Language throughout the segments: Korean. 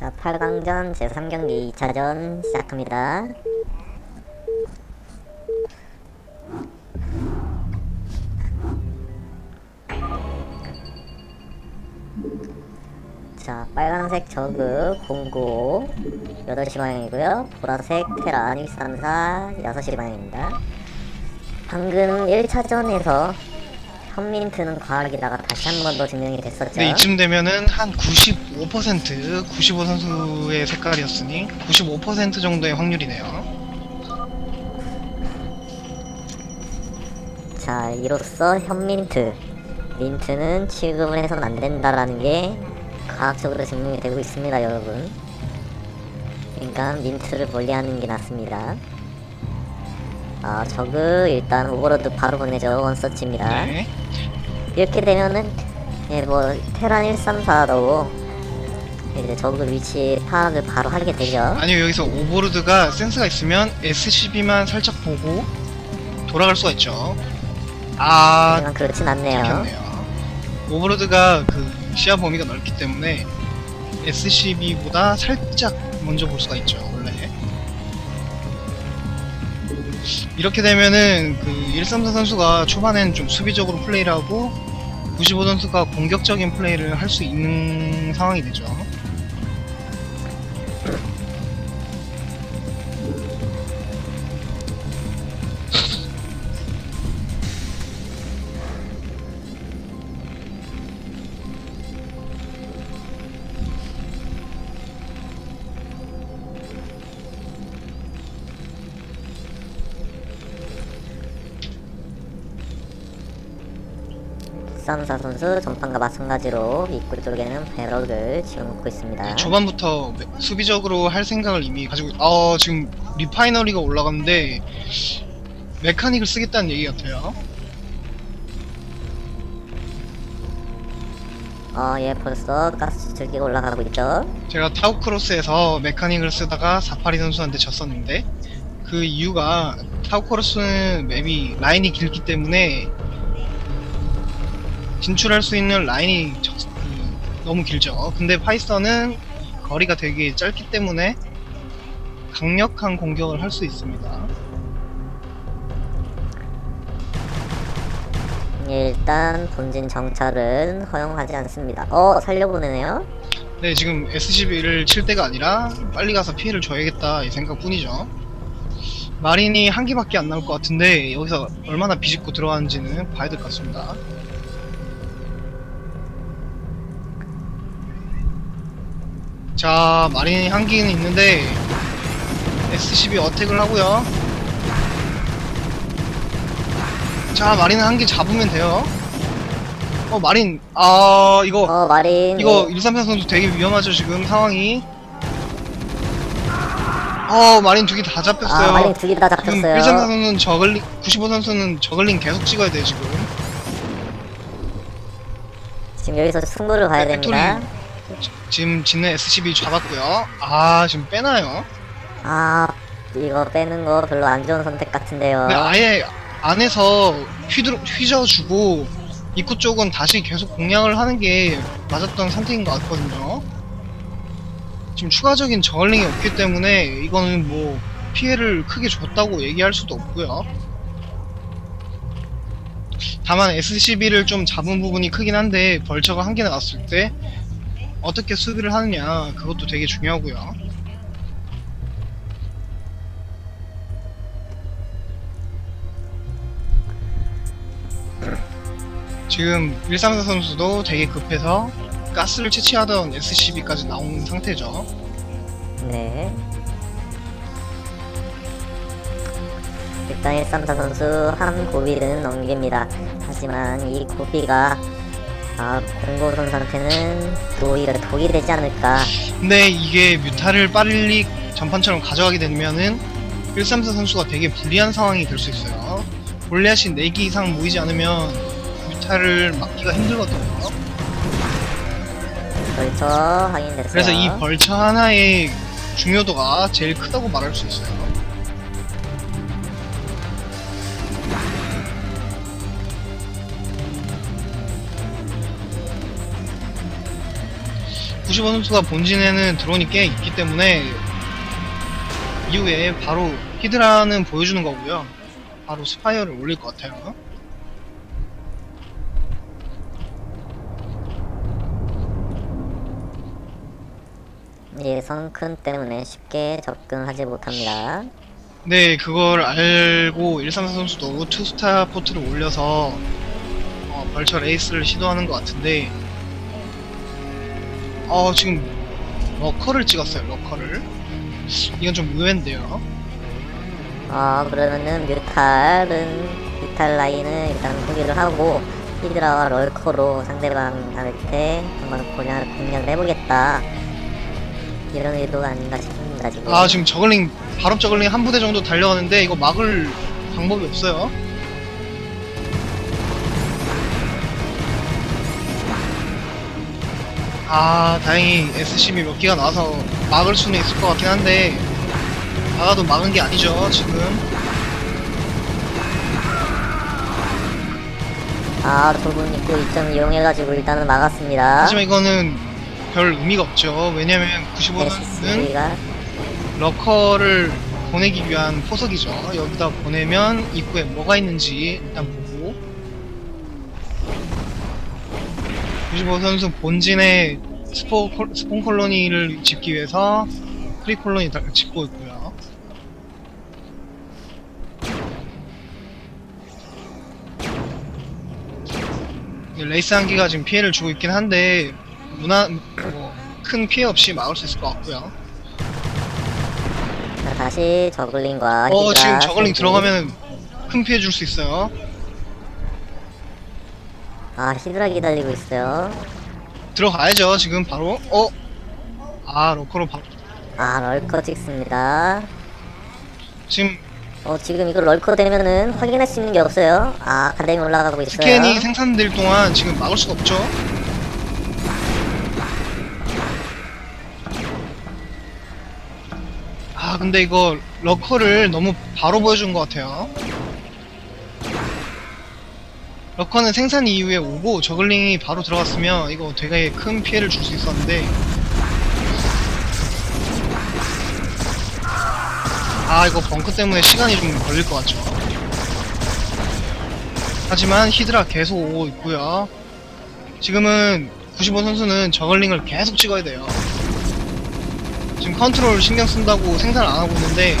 자, 8강전 제3경기 2차전 시작합니다. 자, 빨간색 저그 095 8시 방향이고요. 보라색 테란 134 6시 방향입니다. 방금 1차전에서 현민트는 과학이다가 다시 한 번 더 증명이 됐었죠. 네, 이쯤 되면은 한 95%, 95 선수의 색깔이었으니 95% 정도의 확률이네요. 자, 이로써 현민트, 민트는 취급을 해서는 안 된다라는 게 과학적으로 증명이 되고 있습니다, 여러분. 그러니까 민트를 멀리하는 게 낫습니다. 아, 저그 일단 오버로드 바로 보내죠, 원서치입니다. 네. 이렇게 되면은 예, 뭐 테란 134도 이제 저그 위치 파악을 바로 하게 되죠. 아니요, 여기서 오버로드가 센스가 있으면 SCB만 살짝 보고 돌아갈 수가 있죠. 아, 하지만 그렇진 않네요. 들켰네요. 오버로드가 그 시야 범위가 넓기 때문에 SCB보다 살짝 먼저 볼 수가 있죠, 원래. 이렇게 되면은 그 134 선수가 초반엔 좀 수비적으로 플레이를 하고 95 선수가 공격적인 플레이를 할 수 있는 상황이 되죠. 쌈사 선수 전판과 마찬가지로 입구 쪽에는 배럭을 지어놓고 있습니다. 네, 초반부터 매- 수비적으로 할 생각을 이미 가지고 있- 어 지금 리파이너리가 올라갔는데 메카닉을 쓰겠다는 얘기 같아요. 어, 예, 벌써 가스 줄기가 올라가고 있죠. 제가 타우크로스에서 메카닉을 쓰다가 사파리 선수한테 졌었는데 그 이유가 타우크로스는 맵이 라인이 길기 때문에 진출할 수 있는 라인이 적- 그, 너무 길죠. 근데 파이썬은 거리가 되게 짧기 때문에 강력한 공격을 할 수 있습니다. 일단 본진 정찰은 허용하지 않습니다. 어, 살려보내네요. 네, 지금 SCB를 칠 때가 아니라 빨리 가서 피해를 줘야겠다 이 생각 뿐이죠. 마린이 한 개밖에 안 나올 것 같은데 여기서 얼마나 비집고 들어가는지는 봐야 될 것 같습니다. 자, 마린이 한 개는 있는데 SCB 어택을 하고요. 자, 마린 한개 잡으면 돼요. 어, 마린, 아, 이거 어, 마린. 이거 예, 134 선수 되게 위험하죠 지금 상황이 어 마린 두 개 다 잡혔어요 아, 마린 두 개 다 잡혔어요. 134 선수는 저글링 95 선수는 저글링 계속 찍어야 돼요 지금 지금 여기서 승부를 봐야 네, 됩니다. 지- 지금 짓는 SCB 잡았고요 아 지금 빼나요 아, 이거 빼는 거 별로 안 좋은 선택 같은데요. 근데 아예 안에서 휘두르, 휘저어주고 입구 쪽은 다시 계속 공략을 하는 게 맞았던 선택인 것 같거든요. 지금 추가적인 저글링이 없기 때문에 이거는 뭐 피해를 크게 줬다고 얘기할 수도 없고요. 다만 SCB를 좀 잡은 부분이 크긴 한데 벌처가 한 개 나왔을 때 어떻게 수비를 하느냐 그것도 되게 중요하고요. 지금 134 선수도 되게 급해서 가스를 채취하던 SCB까지 나온 상태죠. 네. 일단 134 선수 한 고비는 넘깁니다. 하지만 이 고비가 아, 공고 선수한테는 오히려 독이 되지 않을까. 근데 이게 뮤타를 빨리 전판처럼 가져가게 되면은 134 선수가 되게 불리한 상황이 될 수 있어요. 골리앗이 4개 이상 모이지 않으면 뮤타를 막기가 힘들거든요. 벌써 확인됐어요. 그래서 이 벌처 하나의 중요도가 제일 크다고 말할 수 있어요. 95 선수가 본진에는 드론이 꽤 있기 때문에 이후에 바로 히드라는 보여주는 거고요. 바로 스파이어를 올릴 것 같아요. 예, 성큰 때문에 쉽게 접근하지 못합니다. 네, 그걸 알고 134 선수도 투스타 포트를 올려서 어, 벌처 레이스를 시도하는 것 같은데 어, 지금 러커를 찍었어요, 러커를. 이건 좀 의외인데요. 어, 그러면은 뮤탈은, 뮤탈 라인은 일단 포기를 하고, 히드라와 럴커로 상대방한테 한번 공략, 공략을 해보겠다. 이런 의도가 아닌가 싶습니다, 지금. 아, 지금 저글링, 발업 저글링 한 부대 정도 달려가는데 이거 막을 방법이 없어요. 아, 다행히 SCB 몇 개가 나와서 막을 수는 있을 것 같긴 한데 막아도 막은 게 아니죠, 지금. 아, 좁은 입구 이점 이용해가지고 일단은 막았습니다. 하지만 이거는 별 의미가 없죠. 왜냐면 95는 SCV가 러커를 보내기 위한 포석이죠. 여기다 보내면 입구에 뭐가 있는지 일단 보고 95 선수 본진에 스포, 콜- 스폰 콜로니를 짓기 위해서 프리 콜로니 다- 짓고 있고요. 이 레이스 한기가 지금 피해를 주고 있긴 한데 무난 뭐 큰 피해 없이 막을 수 있을 것 같고요. 자, 다시 저글링과 어 히드라 지금 저글링. 들어가면 큰 피해 줄 수 있어요. 아, 히드라 기다리고 있어요. 들어가야죠 지금 바로. 어? 아 로커로 바... 아, 럴커 찍습니다. 지금 어, 지금 이거 럴커 되면은 확인할 수 있는 게 없어요. 아, 가댕이 올라가고 있어요. 스캔이 생산될 동안 지금 막을 수가 없죠. 아 근데 이거 러커를 너무 바로 보여준 것 같아요. 러커는 생산 이후에 오고 저글링이 바로 들어갔으면 이거 되게 큰 피해를 줄 수 있었는데 아 이거 벙커 때문에 시간이 좀 걸릴 것 같죠. 하지만 히드라 계속 오고 있고요. 지금은 95 선수는 저글링을 계속 찍어야 돼요. 지금 컨트롤 신경 쓴다고 생산을 안 하고 있는데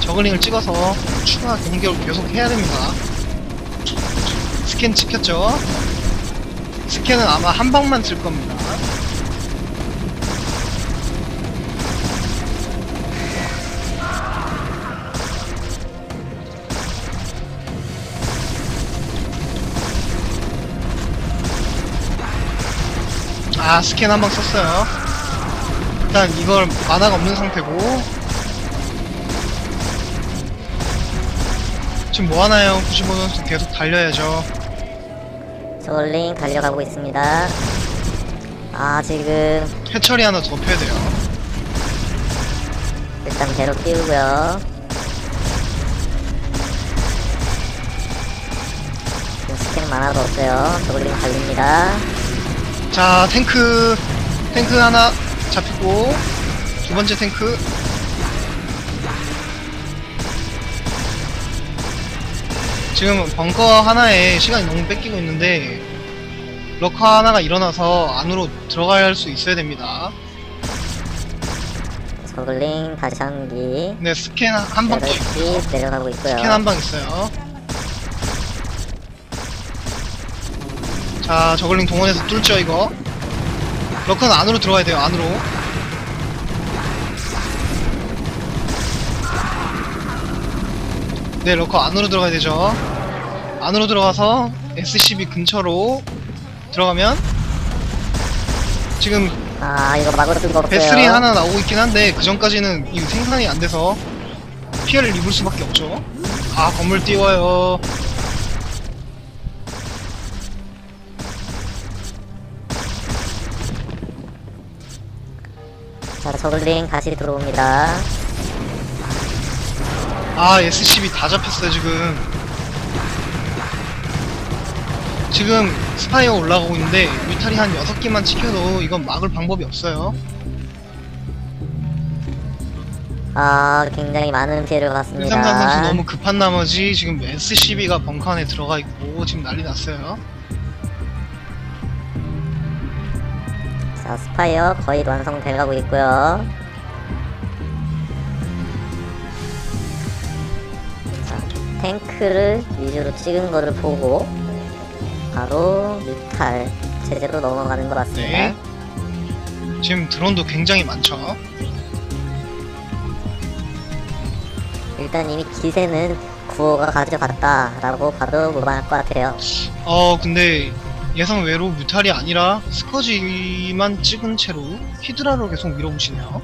저글링을 찍어서 추가 공격을 계속 해야 됩니다. 스캔 찍혔죠? 스캔은 아마 한 방만 쓸 겁니다. 아 스캔 한 방 썼어요 일단 이걸 만화가 없는 상태고 지금 뭐 하나요? 95 선수 계속 달려야죠 저글링 달려가고 있습니다. 아, 지금 해처리 하나 더 펴야 돼요 일단 배로 띄우고요. 지금 스캔 많아도 없어요. 저글링 달립니다. 자 탱크 탱크 하나 잡히고 두 번째 탱크 지금 벙커 하나에 시간이 너무 뺏기고 있는데 럭커 하나가 일어나서 안으로 들어갈 수 있어야 됩니다. 저글링 다시 한기. 네 스캔 한 방더 여덟 내려가고 있고요. 스캔 한 방 있어요. 자 저글링 동원해서 뚫죠 이거. 럭커는 안으로 들어가야 돼요 안으로. 네 럭커 안으로 들어가야 되죠 안으로 들어가서 SCB 근처로 들어가면 지금 아, 이거 막을 수가 없어요. 배슬이 하나 나오고 있긴 한데 그 전까지는 이 생산이 안 돼서 피해를 입을 수밖에 없죠. 아 건물 띄워요. 자, 저글링 다시 들어옵니다. 아 SCB 다 잡혔어요 지금. 지금 스파이어 올라가고 있는데 뮤탈이 한 6개만 찍혀도 이건 막을 방법이 없어요. 아 굉장히 많은 피해를 윤삼산 선수 받았습니다. 너무 급한 나머지 지금 SCB가 벙커 안에 들어가 있고 지금 난리 났어요. 자 스파이어 거의 완성돼가고 있고요. 자 탱크를 위주로 찍은 거를 보고 바로 뮤탈 체제로 넘어가는 것 같습니다. 네. 지금 드론도 굉장히 많죠. 일단 이미 기세는 구호가 가져갔다라고 봐도 무방할 것 같아요. 어 근데 예상 외로 뮤탈이 아니라 스커지만 찍은 채로 히드라로 계속 밀어붙이네요.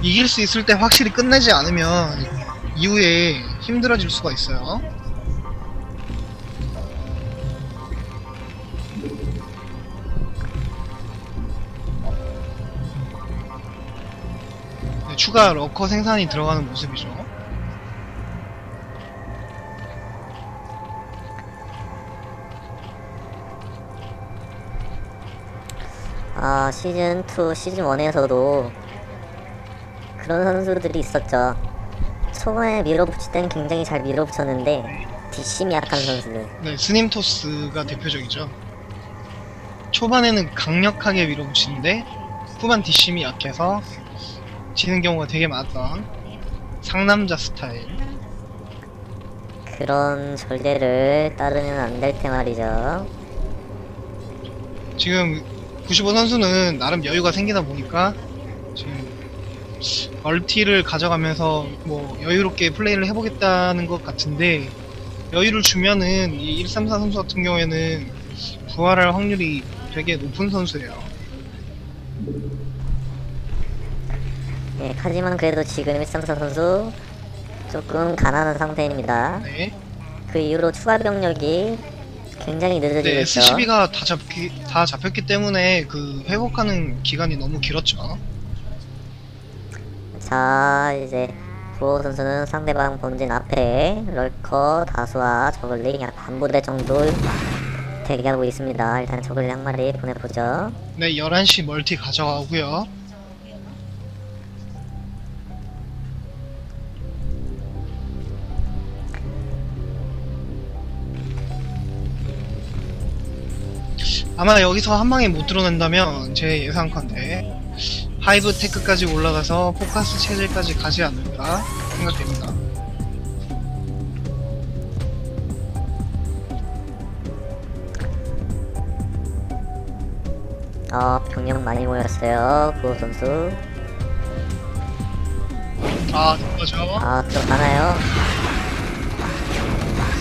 이길 수 있을 때 확실히 끝내지 않으면 이후에 힘들어질 수가 있어요. 추가 러커 생산이 들어가는 모습이죠. 아 시즌 2, 시즌 1에서도 그런 선수들이 있었죠. 초반에 밀어붙일 땐 굉장히 잘 밀어붙였는데 뒷심이 약한 선수들. 네, 스님 토스가 대표적이죠. 초반에는 강력하게 밀어붙이는데 후반 뒷심이 약해서 지는 경우가 되게 많았던 상남자 스타일. 그런 전례를 따르면 안 될 테 말이죠. 지금 95 선수는 나름 여유가 생기다 보니까 지금 멀티를 가져가면서 뭐 여유롭게 플레이를 해보겠다는 것 같은데 여유를 주면은 이 134 선수 같은 경우에는 부활할 확률이 되게 높은 선수예요. 예, 하지만 그래도 지금 134 선수 조금 가난한 상태입니다. 네. 그 이후로 추가 병력이 굉장히 늦어지고 네, 있죠. SCB가 다 잡기 다 잡혔기 때문에 그 회복하는 기간이 너무 길었죠. 자 이제 구호 선수는 상대방 본진 앞에 럴커 다수와 저글링 약 반부대 정도 대기하고 있습니다. 일단 저글링 한 마리 보내보죠. 네, 11시 멀티 가져가고요. 아마 여기서 한 방에 못 들어낸다면 제 예상컨대 하이브 테크까지 올라가서 포커스 체제까지 가지 않을까 생각됩니다. 어 병력 많이 모였어요. 구호 선수. 아, 그거죠. 아 들어가나요?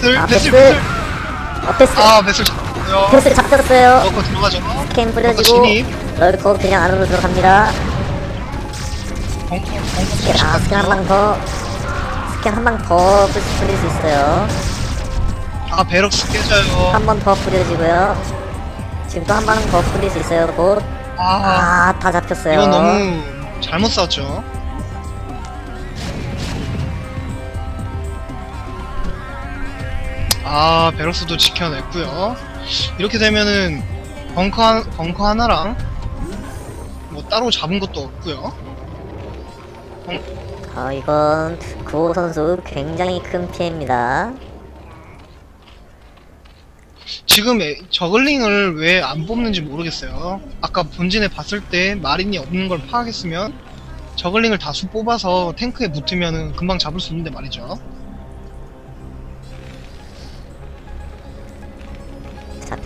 배슬, 아 배슬, 패스. 배슬. 어 패스. 아, 배슬 잡고요. 패스 잡혔어요. 넣고 들어가죠. 스캔 넣고 뿌려지고 진입. 럴커 그냥 안으로 들어갑니다. 스캔, 아 스캔 한 방 더. 스캔 한 방 더 뿌릴 수 있어요. 아, 베럭스 깨져요. 한 번 더 뿌려지고요. 지금 또 한 방 더 뿌릴 수 있어요. 곧. 아, 아, 다 잡혔어요. 이건 너무 잘못 쐈죠. 아, 베럭스도 지켜냈고요. 이렇게 되면은 벙커, 한- 벙커 하나랑 뭐 따로 잡은 것도 없고요. 어, 이건 구호 선수 굉장히 큰 피해입니다. 지금 에- 저글링을 왜 안 뽑는지 모르겠어요. 아까 본진에 봤을 때 마린이 없는 걸 파악했으면 저글링을 다수 뽑아서 탱크에 붙으면은 금방 잡을 수 있는데 말이죠.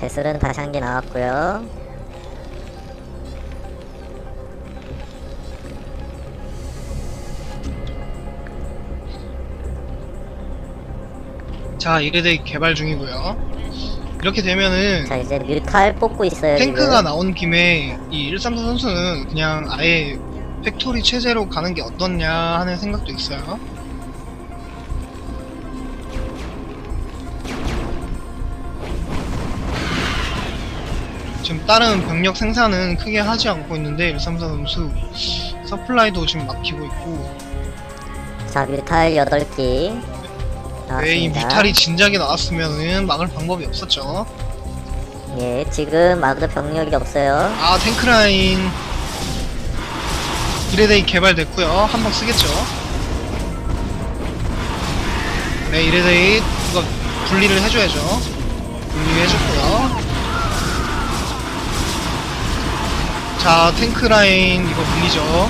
자, 배슬은 다시 한개 나왔고요. 자, 이레데 개발 중이고요. 이렇게 되면은 자, 이제 뮤탈 뽑고 있어요. 탱크가 지금. 나온 김에 이 134 선수는 그냥 아예 팩토리 체제로 가는 게 어떻냐 하는 생각도 있어요. 지금 다른 병력 생산은 크게 하지 않고 있는데 134 선수 서플라이도 지금 막히고 있고 자, 뮤탈 8개. 네, 이 나왔습니다. 뮤탈이 진작에 나왔으면은 막을 방법이 없었죠. 예, 지금 막을 병력이 없어요. 아, 탱크라인. 이레데이 개발됐고요. 한 방 쓰겠죠. 네, 이레데이 이거 분리를 해줘야죠. 분리해줬고요. 자, 탱크 라인 이거 물리죠.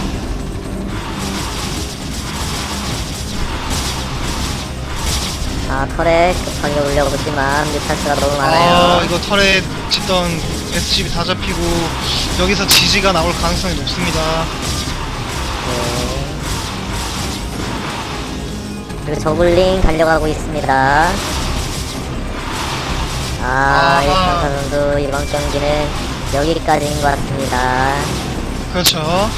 아, 털에 급하게 올려보지만 뮤탈스가 너무 아, 많아요. 이거 털에 짓던 SCB 다 잡히고 여기서 지지가 나올 가능성이 높습니다. 네. 그리고 저글링 달려가고 있습니다. 아, 아하. 일상사 선수 이번 경기는 여기까지인 것 같습니다. 그렇죠.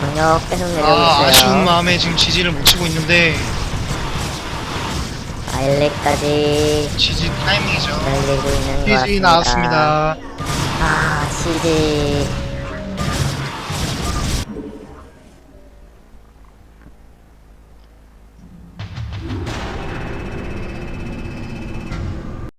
병력 계속 내려오고 아, 있어요. 아쉬운 마음에 지금 지지를 못 치고 있는데 아일렉까지 지지 타이밍이죠. 달리고 있는 것 지지 같습니다. 나왔습니다. 아, CG